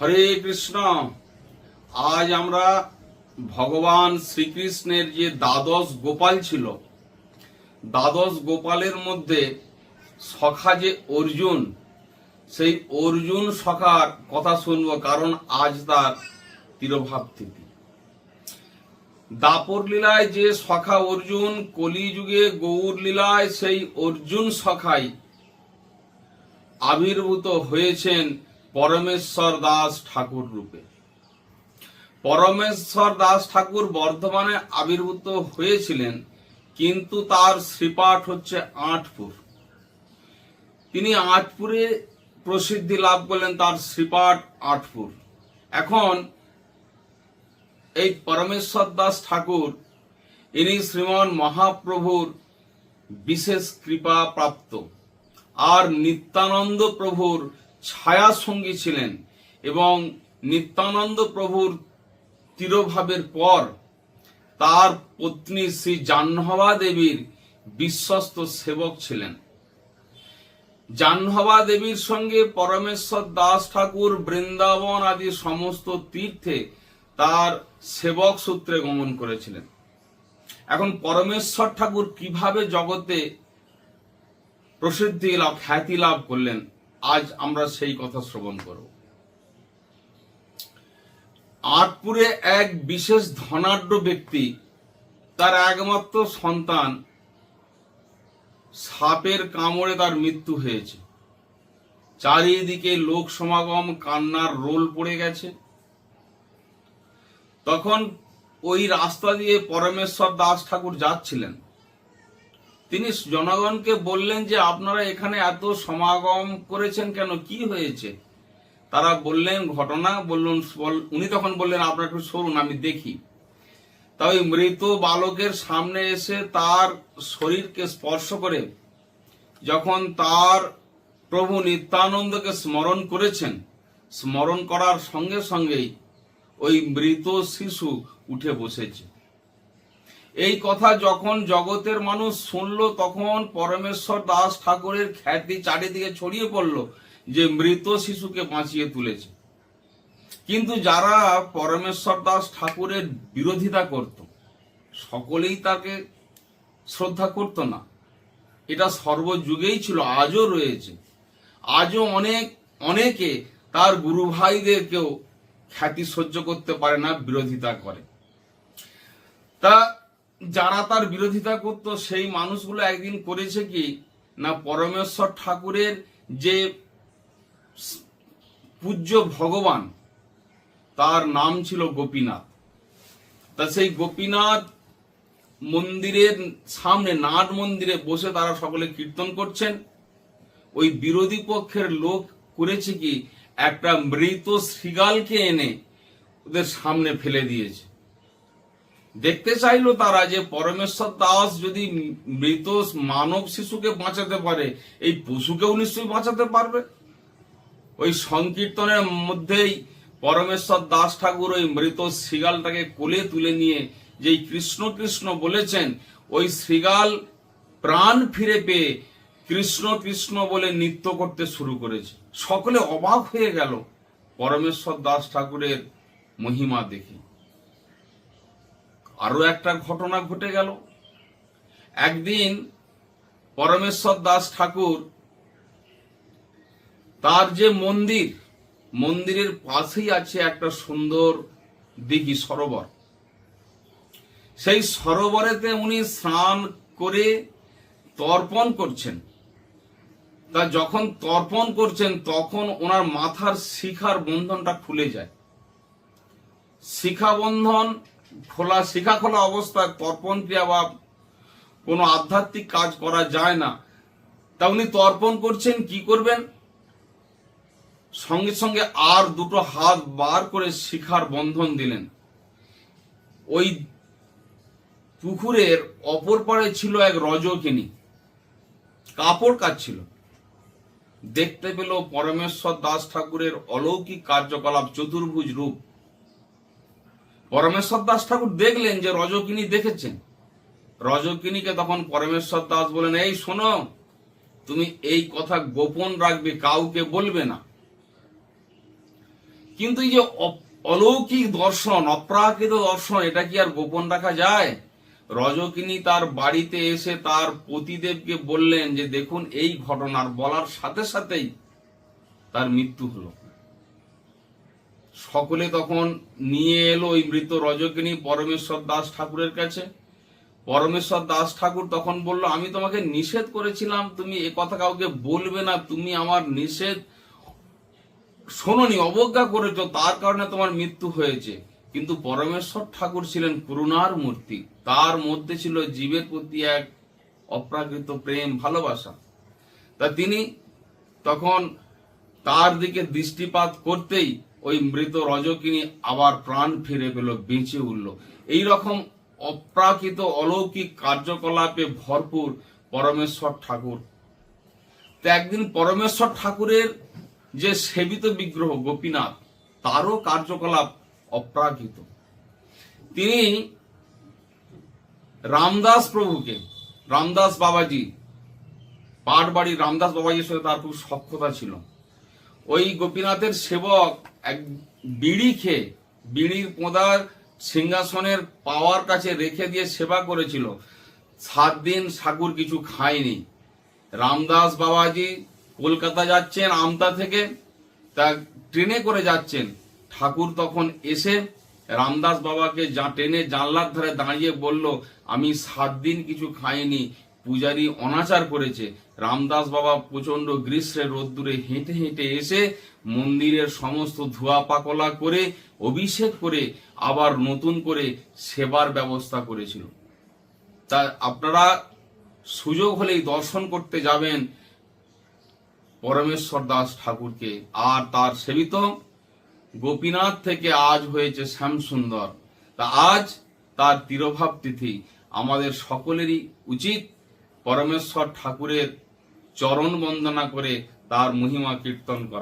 হরে কৃষ্ণ। আজ আমরা ভগবান শ্রীকৃষ্ণের যে দ্বাদশ গোপাল ছিল, দ্বাদশ গোপালের মধ্যে সখা যে অর্জুন, সেই অর্জুন সখার কথা শুনব, কারণ আজ তার তিরোভাব তিথি দাপর লীলায় যে সখা অর্জুন, কলিযুগে গৌর লীলায় সেই অর্জুন সখাই আবির্ভূত হয়েছেন। পরমেশ্বর দাস ঠাকুর রূপে। পরমেশ্বর দাস ঠাকুর বর্ধমানে আবির্ভূত হয়েছিলেন, কিন্তু তার শ্রীপাঠ হচ্ছে আটপুর। তিনি আটপুরে প্রসিদ্ধি লাভ করলেন, তার শ্রীপাঠ আটপুর। এখন এই পরমেশ্বর দাস ঠাকুর, ইনি শ্রীমান মহাপ্রভুর বিশেষ কৃপা প্রাপ্ত। আর নিত্যানন্দ প্রভুর ছায়া সঙ্গী ছিলেন এবং নিত্যানন্দ প্রভুর তিরোভাবের পর তার পত্নী শ্রী জাহ্নবা দেবীর বিশ্বস্ত সেবক ছিলেন। জাহ্নবা দেবীর সঙ্গে পরমেশ্বর দাস ঠাকুর, বৃন্দাবন আদি সমস্ত তীর্থে তার সেবক সূত্রে গমন করেছিলেন। এখন পরমেশ্বর ঠাকুর কীভাবে জগতে প্রসিদ্ধি লাভ, খ্যাতি লাভ করলেন আজ আমরা সেই কথা শ্রবণ করব। আটপুরে এক বিশেষ ধনাঢ্য ব্যক্তি, তার একমাত্র সন্তান, সাপের কামড়ে তার মৃত্যু হয়েছে। চারিদিকে লোক সমাগম, কান্নার রোল পড়ে গেছে। তখন ওই রাস্তা দিয়ে পরমেশ্বর দাস ঠাকুর যাচ্ছিলেন। তিনি জনগণকে বললেন যে আপনারা এখানে এত সমাগম করেছেন কেন? কি হয়েছে? তারা বললেন, ঘটনা বললেন বল- উনি তখন বললেন, আপনারা একটু সরুন, আমি দেখি। তা মৃত বালকের সামনে এসে তার শরীরকে স্পর্শ করে যখন তার প্রভু নিত্যানন্দকে স্মরণ করেছেন, স্মরণ করার সঙ্গে সঙ্গেই ওই মৃত শিশু উঠে বসেছে। এই কথা যখন জগতের মানুষ শুনলো, তখন পরমেশ্বর দাস ঠাকুরের খ্যাতি চারিদিকে ছড়িয়ে পড়ল যে মৃত শিশুকে বাঁচিয়ে তুলেছে। কিন্তু যারা পরমেশ্বর দাস ঠাকুরের বিরোধিতা করত, সকলেই তাকে শ্রদ্ধা করত না। এটা সর্বযুগেই ছিল, আজও রয়েছে। আজও অনেক, অনেকে তার গুরু ভাইদেরকেও খ্যাতি সহ্য করতে পারে না, বিরোধিতা করে। তা যারা তার বিরোধিতা করত, সেই মানুষগুলো একদিন করেছে কি? না পরমেশ্বর ঠাকুরের যে পূজ্য ভগবান, তার নাম ছিল গোপীনাথ। তা সেই গোপীনাথ মন্দিরের সামনে, নাট মন্দিরে বসে তারা সকলে কীর্তন করছেন। ওই বিরোধী পক্ষের লোক করেছে কি? একটা মৃত শৃগালকে এনে ওদের সামনে ফেলে দিয়েছে। দেখতে চাইলো তারা যে পরমেশ্বর দাস যদি মৃত মানব শিশুকে বাঁচাতে পারে, এই পশুকেও নিশ্চয়ই বাঁচাতে পারবে? ওই সংকীর্তনের মধ্যেই পরমেশ্বর দাস ঠাকুর ওই মৃত শৃগালটাকে কোলে তুলে নিয়ে যেই কৃষ্ণ কৃষ্ণ বলেছেন, ওই শৃগাল প্রাণ ফিরে পেয়ে কৃষ্ণ কৃষ্ণ বলে নৃত্য করতে শুরু করেছে। সকলে অবাক হয়ে গেল পরমেশ্বর দাস ঠাকুরের মহিমা দেখে। আরও একটা ঘটনা ঘটে গেল। একদিন পরমেশ্বর দাস ঠাকুর তার যে মন্দির, মন্দিরের পাশেই আছে একটা সুন্দর দিঘি সরোবর। সেই সরোবরেতে উনি স্নান করে তর্পণ করছেন। তা যখন তর্পণ করছেন, তখন ওনার মাথার শিখার বন্ধনটা খুলে যায়। শিখা বন্ধন খোলা, শিখা খোলা অবস্থায় তর্পণ ক্রিয়া বা কোনো আধ্যাত্মিক কাজ করা যায় না। তা উনি তর্পণ করছেন, কি করবেন? সঙ্গে সঙ্গে আর দুটো হাত বার করে শিখার বন্ধন দিলেন। ওই পুকুরের অপর পারে ছিল এক রজকিনী। কাপড় কাচ্ছিল। দেখতে পেল পরমেশ্বর দাস ঠাকুরের অলৌকিক কার্যকলাপ চতুর্ভুজ রূপ। পরমেশ্বর দাস ঠাকুর দেখলেন যে রজকিনী দেখেছেন। রজকিনীকে তখন পরমেশ্বর দাস বলেন, এই শোনো, তুমি এই কথা গোপন রাখবে, কাউকে বলবে না। কিন্তু এই যে অলৌকিক দর্শন, অপ্রাকৃত দর্শন, এটা কি আর গোপন রাখা যায়? রজকিনী তার বাড়িতে এসে তার পতিদেবকে বললেন যে, দেখুন, এই ঘটনার বলার সাথে সাথেই তার মৃত্যু হলো। সকলে তখন নিয়ে এলো ওই মৃত রজকিনী পরমেশ্বর দাস ঠাকুরের কাছে। পরমেশ্বর দাস ঠাকুর তখন বলল, আমি তোমাকে নিষেধ করেছিলাম, তুমি এ কথা কাউকে বলবে না, তুমি আমার নিষেধ শোনোনি, অবজ্ঞা করেছ, তার কারণে তোমার মৃত্যু হয়েছে। কিন্তু পরমেশ্বর ঠাকুর ছিলেন করুণার মূর্তি। তার মধ্যে ছিল জীবের প্রতি এক অপ্রাকৃত প্রেম, ভালোবাসা। তা তিনি তখন তার দিকে দৃষ্টিপাত করতেই ওই মৃত রজকিনী আবার প্রাণ ফিরে পেল, বেঁচে উঠল। এই রকম অপ্রাকৃত অলৌকিক কার্যকলাপে ভরপুর পরমেশ্বর ঠাকুর। তো একদিন পরমেশ্বর ঠাকুরের যে সেবিত বিগ্রহ গোপীনাথ, তারও কার্যকলাপ অপ্রাকৃত। তিনি রামদাস প্রভুকে, রামদাস বাবাজি পাটবাড়ি রামদাস বাবাজির সাথে তার খুব সক্ষতা ছিল। ওই গোপীনাথের সেবক এক বিড়ি খেয়ে বিড়ির পোদার সিংহাসনের পাওয়ার কাছে রেখে দিয়ে সেবা করেছিল। সাত দিন সাগুর কিছু খায়নি। রামদাস বাবাজি কলকাতা যাচ্ছেন আমতা থেকে, তা ট্রেনে করে যাচ্ছেন। ঠাকুর তখন এসে রামদাস বাবাকে যা ট্রেনে জানলার ধারে দাঁড়িয়ে বলল, আমি সাত দিন কিছু খাইনি, পূজারি অনাচার করেছে রামদাস বাবা প্রচণ্ড গ্রীষ্মের রোদ্দুরে হেঁটে হেঁটে এসে মন্দিরের সমস্ত ধোয়া পাকলা করে, অভিষেক করে, আবার নতুন করে সেবার ব্যবস্থা করেছিল। তা আপনারা সুযোগ হলেই দর্শন করতে যাবেন পরমেশ্বর দাস ঠাকুরকে। আর তার সেবিত গোপীনাথ থেকে আজ হয়েছে শ্যামসুন্দর। তা আজ তার তিরোভাব তিথি। আমাদের সকলেরই উচিত পরমেশ্বর ঠাকুরের চরণ বন্দনা করে তার মহিমা কীর্তন করা।